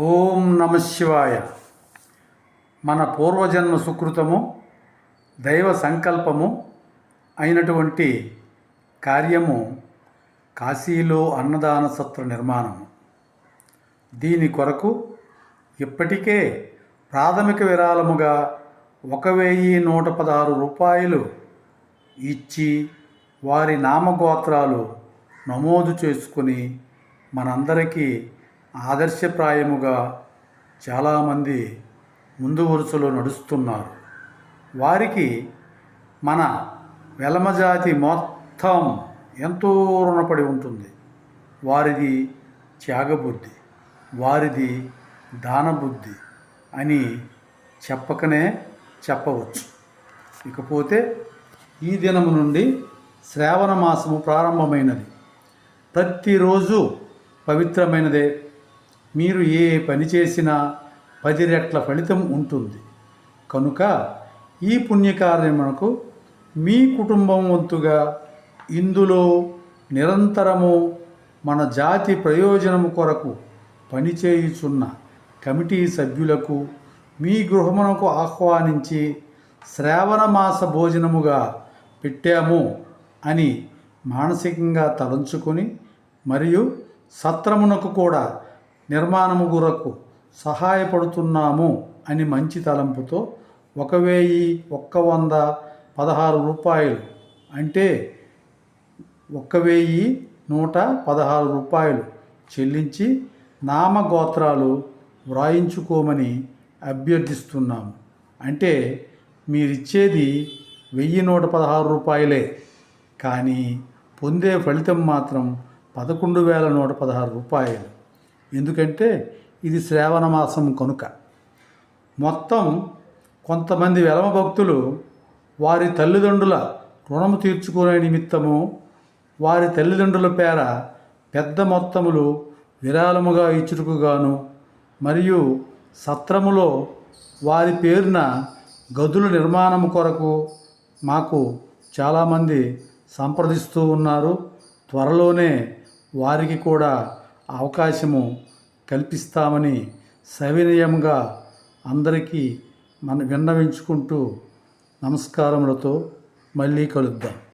ఓం నమ శివాయ. మన పూర్వజన్మ సుకృతము దైవ సంకల్పము అయినటువంటి కార్యము కాశీలో అన్నదాన సత్ర నిర్మాణము. దీని కొరకు ఇప్పటికే ప్రాథమిక విరాళముగా ఒక వెయ్యి నూట పదహారు రూపాయలు ఇచ్చి వారి నామగోత్రాలు నమోదు చేసుకుని మనందరికీ ఆదర్శప్రాయముగా చాలామంది ముందు వరుసలో నడుస్తున్నారు. వారికి మన వెలమజాతి మొత్తం ఎంతో రుణపడి ఉంటుంది. వారిది త్యాగబుద్ధి వారిది దానబుద్ధి అని చెప్పకనే చెప్పవచ్చు. ఇకపోతే ఈ దినము నుండి శ్రావణ మాసము ప్రారంభమైనది. ప్రతిరోజు పవిత్రమైనదే మీరు ఏ పని చేసినా పది రెట్ల ఫలితం ఉంటుంది. కనుక ఈ పుణ్యకార్యమునకు మీ కుటుంబం వంతుగా ఇందులో నిరంతరము మన జాతి ప్రయోజనము కొరకు పనిచేయుచున్న కమిటీ సభ్యులకు మీ గృహమునకు ఆహ్వానించి శ్రావణ మాస భోజనముగా పెట్టాము అని మానసికంగా తలంచుకొని మరియు సత్రమునకు కూడా నిర్మాణము గురకు సహాయపడుతున్నాము అని మంచి తలంపుతో ఒక వెయ్యి ఒక్క వంద పదహారు రూపాయలు అంటే ఒక్క వెయ్యి నూట పదహారు రూపాయలు చెల్లించి నామగోత్రాలు వ్రాయించుకోమని అభ్యర్థిస్తున్నాము. అంటే మీరిచ్చేది వెయ్యి నూట పదహారు రూపాయలే. కానీ పొందే ఫలితం మాత్రం పదకొండు వేల నూట పదహారు రూపాయలు. ఎందుకంటే ఇది శ్రావణ మాసం కనుక. మొత్తం కొంతమంది వెలమ భక్తులు వారి తల్లిదండ్రుల రుణము తీర్చుకునే నిమిత్తము వారి తల్లిదండ్రుల పేర పెద్ద మొత్తములు విరాళముగా ఇచ్చుటకుగాను మరియు సత్రములో వారి పేరున గదుల నిర్మాణము కొరకు మాకు చాలామంది సంప్రదిస్తూ ఉన్నారు. త్వరలోనే వారికి కూడా అవకాశము కల్పిస్తామని సవినయంగా అందరికీ మన విన్నవించుకుంటూ నమస్కారములతో మళ్ళీ కలుద్దాం.